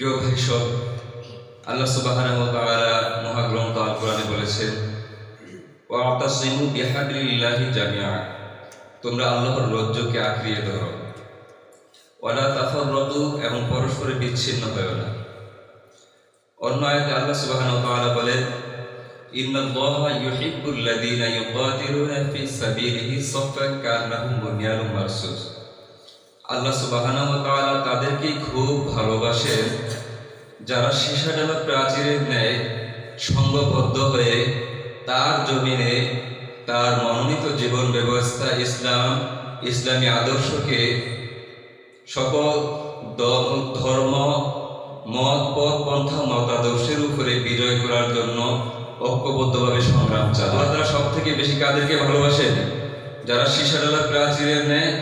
প্রিয় ভাই, সব। আল্লাহ তাআলা মহাগ্রন্থ আল কোরআনে বলেছেন, ওয়া আতাসিমু বিহাবলিল্লাহি জামিআ। তোমরা আল্লাহর রজ্জুকে আঁকড়িয়ে ধরো। ওয়ালা তাফাররাতু এবং পরস্পরে বিচ্ছিন্ন হয়েও না। অন্য আয়াতে আল্লাহ সুবহানাহু ওয়া তাআলা বলেন, ইন্নাল্লাহা ইউহিব্বুল্লাযীনা ইউকাতিলুনা ফি সাবিলিহি সাফফান কান্নাহুম বুনিয়ানুম আল্লাহ তাআলা তাদেরকেই খুব ভালোবাসেন যারা সীসাডালা প্রাচীরের ন্যায় সংঘবদ্ধ হয়ে তার জমিনে তার মনোনীত জীবন ব্যবস্থা ইসলাম, ইসলামী আদর্শকে সকল ধর্ম, মত, পথ, পন্থা, মতাদর্শের উপরে বিজয় করার জন্য ঐক্যবদ্ধভাবে সংগ্রাম চালায়। তারা সব থেকে বেশি কাদেরকে ভালোবাসেন? যারা সীসাডালা প্রাচীরের ন্যায়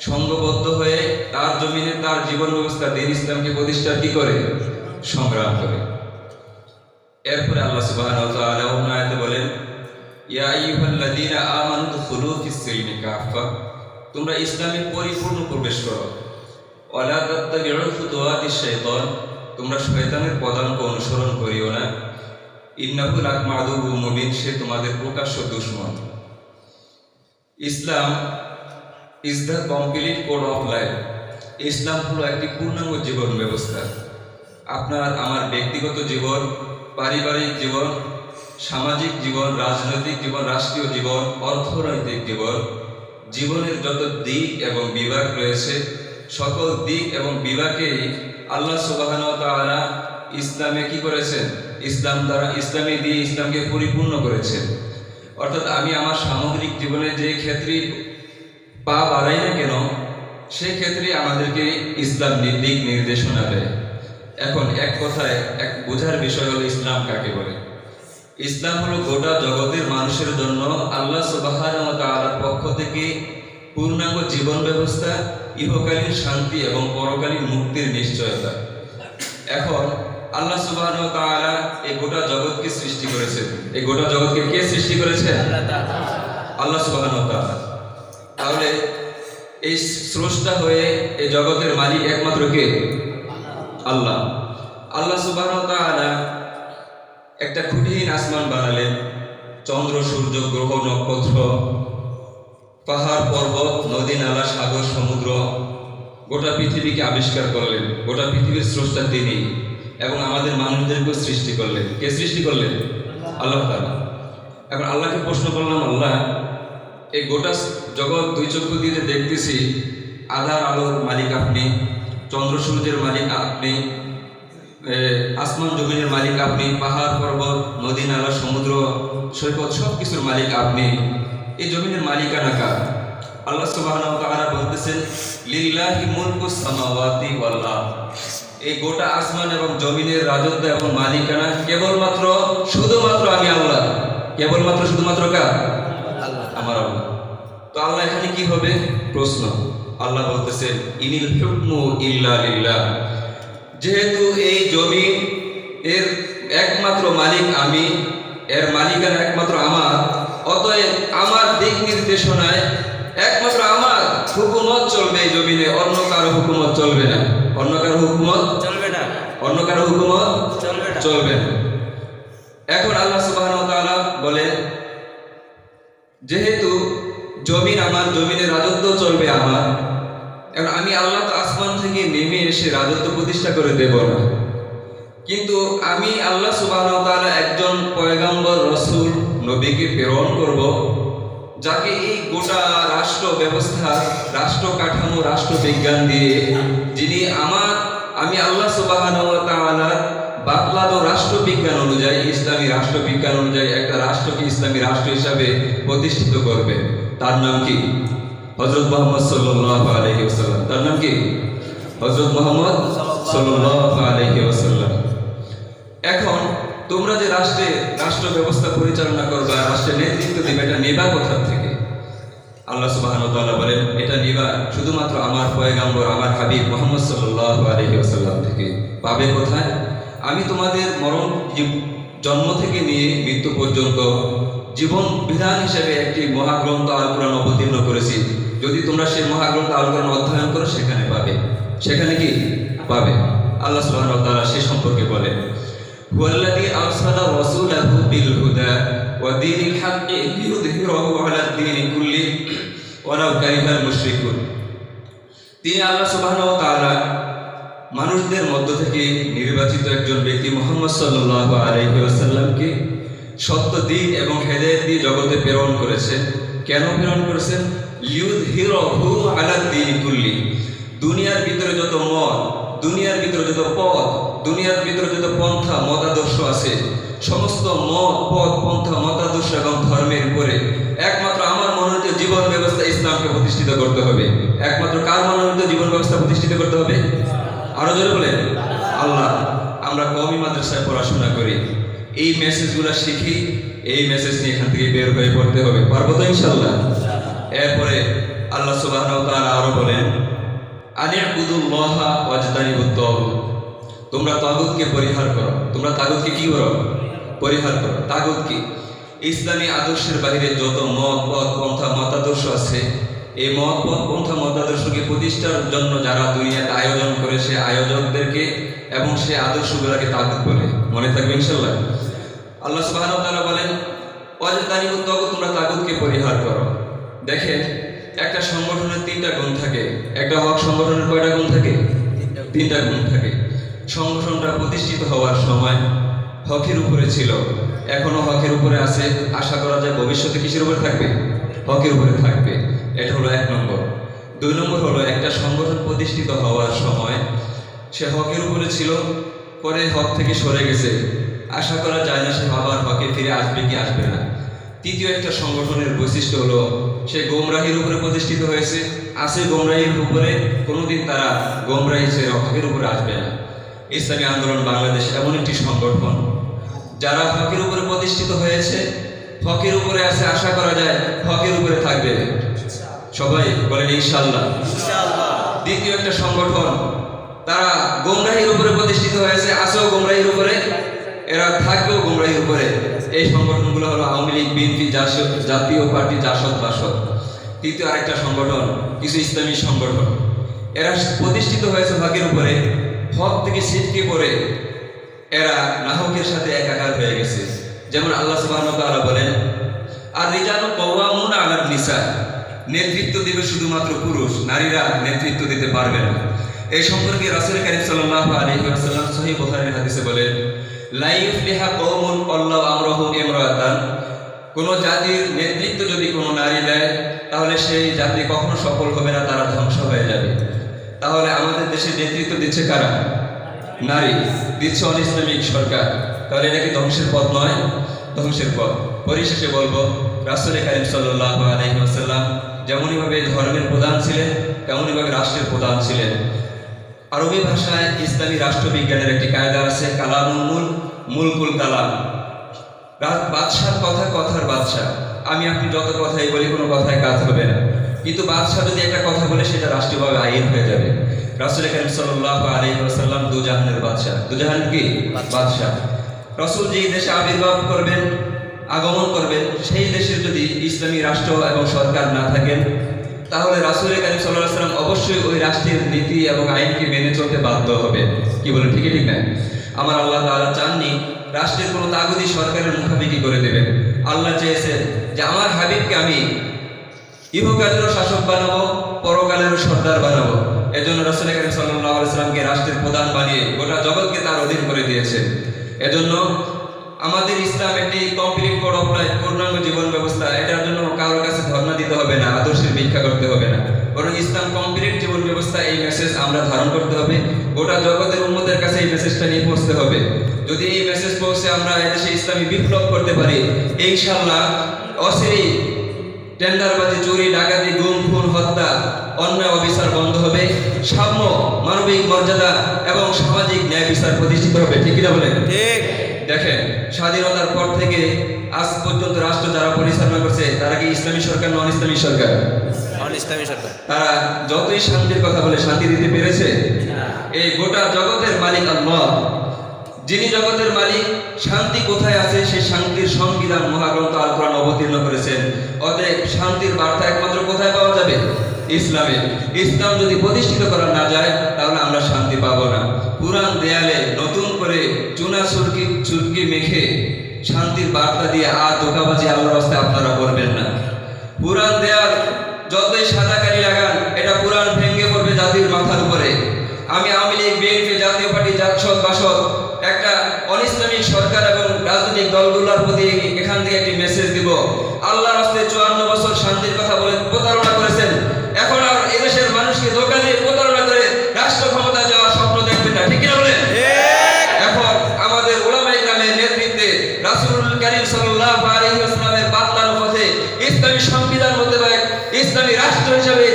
সংঘবদ্ধ হয়ে তার জমিনে তার জীবন ব্যবস্থা দিন ইসলামকে প্রতিষ্ঠা কি করে? সংগ্রাম করে। এরপরে আল্লাহ আয়াতে বলেন তোমরা পরিপূর্ণ প্রবেশ করো। শয়তানের অনুসরণ করিও না। সে তোমাদের প্রকাশ্য দুশমন। Islam is the complete code of life ইসলাম হলো একটি পূর্ণাঙ্গ জীবন ব্যবস্থা। আপনার, আমার ব্যক্তিগত জীবন, পারিবারিক জীবন, সামাজিক জীবন, রাজনৈতিক জীবন, রাষ্ট্রীয় জীবন, অর্থনৈতিক জীবন, জীবনের যত দিক এবং বিভাগ রয়েছে, সকল দিক এবং বিভাগেই আল্লাহ সুবাহান তাআলা ইসলামে কি করেছেন? ইসলাম দ্বারা, ইসলামে দিয়ে ইসলামকে পরিপূর্ণ করেছেন। অর্থাৎ আমি আমার সামগ্রিক জীবনে যে ক্ষেত্রে পা বাড়াই না কেন, সেক্ষেত্রে আমাদেরকে ইসলাম দিক নির্দেশনা দেয়। এখন এক কথায়, এক বোঝার বিষয় হলো ইসলাম কাকে বলে? ইসলাম হলো গোটা জগতের মানুষের জন্য আল্লাহ পক্ষ থেকে পূর্ণাঙ্গ জীবন ব্যবস্থা, ইহকালীন শান্তি এবং পরকালীন মুক্তির নিশ্চয়তা। এখন আল্লাহ ওয়া এই গোটা জগৎকে সৃষ্টি করেছেন। এই গোটা জগৎকে কে সৃষ্টি করেছেন? আল্লাহ তাআলা। তাহলে এই স্রষ্টা হয়ে এই জগতের মালিক একমাত্র কে? আল্লাহ। আল্লাহ ওয়া একটা খুঁটিহীন আসমান বানালেন। চন্দ্র সূর্য গ্রহ নক্ষত্র পাহাড় পর্বত নদী নালা সাগর সমুদ্র গোটা পৃথিবীকে আবিষ্কার করলেন। গোটা পৃথিবীর স্রষ্টা তিনি এবং আমাদের মানুষদেরকেও সৃষ্টি করলেন। কে সৃষ্টি করলেন? আল্লাহ তাআলা। এখন আল্লাহকে প্রশ্ন করলাম আল্লাহ এই গোটা জগৎ দুই চক্ষু দিয়ে দেখতেছি, আধার আলোর মালিক আপনি, চন্দ্র সূর্যের মালিক আপনি আসমান জমিনের মালিক আপনি, পাহাড়, পর্বত, নদী, নালা, সমুদ্র, সৈকত সব কিছুর মালিক আপনি। এই জমিনের মালিকানা কার? আল্লাহ তাআলা বলতেছেন, লিল্লাহি সামাওয়াতি এই গোটা আসমান এবং জমিনের রাজত্ব এবং মালিকানা কেবলমাত্র, শুধুমাত্র আমি আল্লাহ। কেবলমাত্র শুধুমাত্র কার? তো আল্লাহ এখানে কি হবে? প্রশ্ন। আল্লাহ বলতেছেন ইনিল হুকমু ইল্লা লিল্লাহ। যেহেতু এই জমি এর একমাত্র মালিক আমি এর মালিকানা একমাত্র আমার অতএব আমার দিক নির্দেশনায় একমাত্র আমার হুকুমত চলবে এই জমিনে অন্য কারও হুকুমত চলবে না। অন্য কারও হুকুমত চলবে না। অন্য কারও হুকুমত চলবে না। চলবে না। এখন আল্লাহ তাআলা বলেন যেহেতু জমিন আমার জমিনের রাজত্ব চলবে আমার। এখন আমি আল্লাহ তো আসমান থেকে নেমে এসে রাজত্ব প্রতিষ্ঠা করে দেব না। কিন্তু আমি আল্লাহ ওয়া একজন পয়গাম্বর রসুল, নবীকে প্রেরণ করব, যাকে এই গোটা রাষ্ট্র ব্যবস্থা, রাষ্ট্র কাঠামো, রাষ্ট্র বিজ্ঞান দিয়ে যিনি আমার, আমি আল্লাহ তাআলার বাতলানো রাষ্ট্রবিজ্ঞান অনুযায়ী, ইসলামী রাষ্ট্রবিজ্ঞান অনুযায়ী একটা রাষ্ট্রকে ইসলামী রাষ্ট্র হিসাবে প্রতিষ্ঠিত করবে। তার নাম কি? হযরত মুহাম্মদ সাল্লাল্লাহু আলাইহি ওয়াসাল্লাম। তার নাম কি? হযরত মোহাম্মদ সাল্লাল্লাহু আলাইহি ওয়াসাল্লাম। এখন তোমরা যে রাষ্ট্রে রাষ্ট্র ব্যবস্থা পরিচালনা করবা রাষ্ট্রের নেতৃত্ব দেবে, এটা নেবা কোথা থেকে? আল্লাহ সুবহানাহু ওয়া বলেন, এটা নিবা শুধুমাত্র আমার পয়গাম্বর, আমার হাবিব মুহাম্মদ সাল্লাল্লাহু আলাইহি ওয়াসাল্লাম থেকে। পাবে কোথায়? আমি তোমাদের মরণ জন্ম থেকে নিয়ে মৃত্যু পর্যন্ত জীবন বিধান হিসেবে একটি মহাগ্রন্থ আল কোরআন অবতীর্ণ করেছি। যদি তোমরা সেই মহাগ্রন্থ আল কোরআন অধ্যয়ন করো, সেখানে পাবে। সেখানে কি? পাবে। আল্লাহ সুবহানাহু ওয়া তাআলা সে সম্পর্কে বলে, হুয়াল্লাযী আরসালা রাসূলাহু বিল হুদা ওয়া দীনিল হাক্কি লিইয়ুযহিরাহু আলা দ্বীনি কুল্লি ওয়ালাউ কারিহাল মুশরিকুন। তিনি আল্লাহ সুবহানাহু ওয়া তাআলা মানুষদের মধ্য থেকে নির্বাচিত একজন ব্যক্তি মোহাম্মদ সাল্লাল্লাহু আলাইহি ওয়াসাল্লামকে সত্য দিন এবং হেদায়েত দিয়ে জগতে প্রেরণ করেছেন। কেন প্রেরণ করেছেন? আলা দ্বীনি কুল্লি। দুনিয়ার ভিতরে যত মত, দুনিয়ার ভিতরে যত পথ, দুনিয়ার ভিতরে যত পন্থা, মতাদর্শ আছে, সমস্ত মত, পথ, পন্থা, মতাদর্শ এবং ধর্মের উপরে একমাত্র আমার মনোনীত জীবন ব্যবস্থা ইসলামকে প্রতিষ্ঠিত করতে হবে। একমাত্র কার মনোনীত জীবন ব্যবস্থা প্রতিষ্ঠিত করতে হবে? আরও জোরে বলেন। আল্লাহ, আমরা কমই মাদ্রাসায় পড়াশোনা করি। এই মেসেজগুলো শিখি এই মেসেজ নিয়ে এখান থেকে বের হয়ে পড়তে হবে। পারব তো ইনশাল্লাহ এরপরে আল্লাহ ওয়া তাআলা আরও বলেন তোমরা তাগুতকে পরিহার করো। তোমরা তাগুতকে কি করো? পরিহার করো। তাগুত কি? ইসলামী আদর্শের বাইরে যত মত, পথ, পন্থা, মতাদর্শ আছে, এই মত, পথ, পন্থা, মতাদর্শকে প্রতিষ্ঠার জন্য যারা দুনিয়াতে আয়োজন করে সে আয়োজকদেরকে এবং সে আদর্শগুলোকে তাগুত বলে মনে থাকবে ইনশাল্লাহ আল্লাহ তাআলা বলেন ওয়াজতানিবুত তাগুত তোমরা তাগুতকে পরিহার করো। দেখেন একটা সংগঠনের তিনটা গুণ থাকে। একটা হক সংগঠনের কয়টা গুণ থাকে? তিনটা গুণ থাকে। সংগঠনটা প্রতিষ্ঠিত হওয়ার সময় হকের উপরে ছিল। এখনও হকের উপরে আছে। আশা করা যায় ভবিষ্যতে কিসের উপরে থাকবে? হকের উপরে থাকবে। এটা হলো এক নম্বর। দুই নম্বর হলো একটা সংগঠন প্রতিষ্ঠিত হওয়ার সময় সে হকের উপরে ছিল পরে হক থেকে সরে গেছে। আশা করা যায় না সে আবার হকে ফিরে আসবে কি আসবে না। তৃতীয় একটা সংগঠনের বৈশিষ্ট্য হলো সে গোমরাহির উপরে প্রতিষ্ঠিত হয়েছে। আছে গোমরাহির উপরে কোনোদিন তারা গোমরাহি সে হকের উপরে আসবে না। ইসলামী আন্দোলন বাংলাদেশ এমন একটি সংগঠন যারা হকের উপরে প্রতিষ্ঠিত হয়েছে হকের উপরে আছে আশা করা যায় হকের উপরে থাকবে। সবাই বলেন ইনশাল্লাহ দ্বিতীয় একটা সংগঠন তারা গোমরাহির উপরে প্রতিষ্ঠিত হয়েছে আছেও গোমরাহির উপরে, এরা থাকবেও গোমরাহির উপরে। এই সংগঠনগুলো হলো আওয়ামী লীগ, বিএনপি জাতীয় পার্টি, জাসদ, বাসদ। তৃতীয় আরেকটা সংগঠন, কিছু ইসলামী সংগঠন। এরা প্রতিষ্ঠিত হয়েছে হকের উপরে, হক থেকে ছিটকে পড়ে। এরা নাহকের সাথে একাকার হয়ে গেছে। যেমন আল্লাহ ওয়া বলেন আর রিজালু কওয়ামুনা আলান নিসা। নেতৃত্ব দিবে শুধুমাত্র পুরুষ, নারীরা নেতৃত্ব দিতে পারবে না। এই সম্পর্কে রাসূল কারীম সাল্লাল্লাহু আলাইহি ওয়াসাল্লাম সহিহ বুখারীর হাদিসে বলেন, লা ইফলিহা কওমুন আল্লাহু আমরাহুম ইমরাতান। কোন জাতির নেতৃত্ব যদি কোনো নারী দেয়, তাহলে সেই জাতি কখনো সফল হবে না, তারা ধ্বংস হয়ে যাবে। তাহলে আমাদের দেশে নেতৃত্ব দিচ্ছে কারা? নারী। দিচ্ছে অন ইসলামিক সরকার। তাহলে এটা কি ধ্বংসের পথ নয়? ধ্বংসের পথ। পরিশেষে বলব, রাসুল কারিম সাল্লাহ আলহিহাসাল্লাম যেমনইভাবে ধর্মের প্রধান ছিলেন, তেমনইভাবে রাষ্ট্রের প্রধান ছিলেন। আরবি ভাষায় ইসলামী রাষ্ট্রবিজ্ঞানের একটি কায়দা আছে কালামুল মূল মুলকুল কালাম। বাদশার কথা কথার বাদশাহ আমি আপনি যত কথাই বলি কোনো কথায় কাজ হবে না। কিন্তু বাদশাহ যদি একটা কথা বলে সেটা রাষ্ট্রীয়ভাবে আইন হয়ে যাবে। রাসুল করিম সাল্লাহ আলী সাল্লাম দুজাহানের বাদশাহ। দুজাহান কি? বাদশাহ। রসুল যেই দেশে আবির্ভাব করবেন আগমন করবেন সেই দেশের যদি ইসলামী রাষ্ট্র এবং সরকার না থাকেন তাহলে রাসুল করিম সাল্লাহ সাল্লাম অবশ্যই ওই রাষ্ট্রের নীতি এবং আইনকে মেনে চলতে বাধ্য হবে। কি বলেন, ঠিকই ঠিক না? আমার আল্লাহ তাআলা চাননি রাষ্ট্রের কোনো তাগুদি সরকারের মুখাপিকি করে দেবেন। আল্লাহ চেয়েছেন যে আমার হাবিবকে আমি ইহকালেরও শাসক বানাবো, পরকালেরও সর্দার বানাবো। এজন্য রসুল সাল্লাল্লাহু আলাইহি সাল্লামকে রাষ্ট্রের প্রধান বানিয়ে গোটা জগৎকে তার অধীন করে দিয়েছে। এজন্য আমাদের ইসলাম একটি কমপ্লিট অফ লাইফ পূর্ণাঙ্গ জীবন ব্যবস্থা। এটার জন্য কারোর কাছে ধর্ণা দিতে হবে না, আদর্শের ভিক্ষা করতে হবে না। বরং ইসলাম কমপ্লিট জীবন ব্যবস্থা, এই মেসেজ আমরা ধারণ করতে হবে। গোটা জগতের উন্মতের কাছে এই মেসেজটা নিয়ে পৌঁছতে হবে। যদি এই মেসেজ পৌঁছে আমরা এদেশে ইসলামী বিপ্লব করতে পারি, ইনশাআল্লাহ অসিরি টেন্ডারবাজি, চুরি, ডাকাতি, গুম, খুন, হত্যা, অন্যায়, অবিচার বন্ধ হবে। সাম্য, মানবিক মর্যাদা এবং সামাজিক ন্যায় বিচার প্রতিষ্ঠিত হবে। ঠিক কিনা বলেন? ঠিক। দেখেন স্বাধীনতার পর থেকে আজ পর্যন্ত রাষ্ট্র যারা পরিচালনা করছে তারা কি ইসলামী সরকার নন ইসলামী সরকার? ইসলামী সরকার। তারা যতই শান্তির কথা বলে শান্তি দিতে পেরেছে? এই গোটা জগতের মালিক আল্লাহ। যিনি জগতের মালিক শান্তি কোথায় আছে? সেই শান্তির সংবিধান মহাগ্রন্থ আল কোরআন অবতীর্ণ করেছেন। অতএব শান্তির বার্তা একমাত্র কোথায় পাওয়া যাবে? ইসলামে। ইসলাম যদি প্রতিষ্ঠিত করা না যায়, তাহলে আমরা শান্তি পাব না। পুরান দেয়ালে নতুন করে চুনা সুরকি চুরকি মেখে শান্তির বার্তা দিয়ে আর ধোকাবাজি আল্লাহর রাস্তায় আপনারা করবেন না। পুরান দেয়াল যতই সাদাকারি লাগান, এটা পুরান ভেঙে পড়বে জাতির মাথার উপরে। আমি আওয়ামী লীগ, বিএনপি, জাতীয় পার্টি জাতসদ বাসদ একটা অনিসলামিক সরকার এবং রাজনৈতিক দলগুলোর প্রতি está virado, então.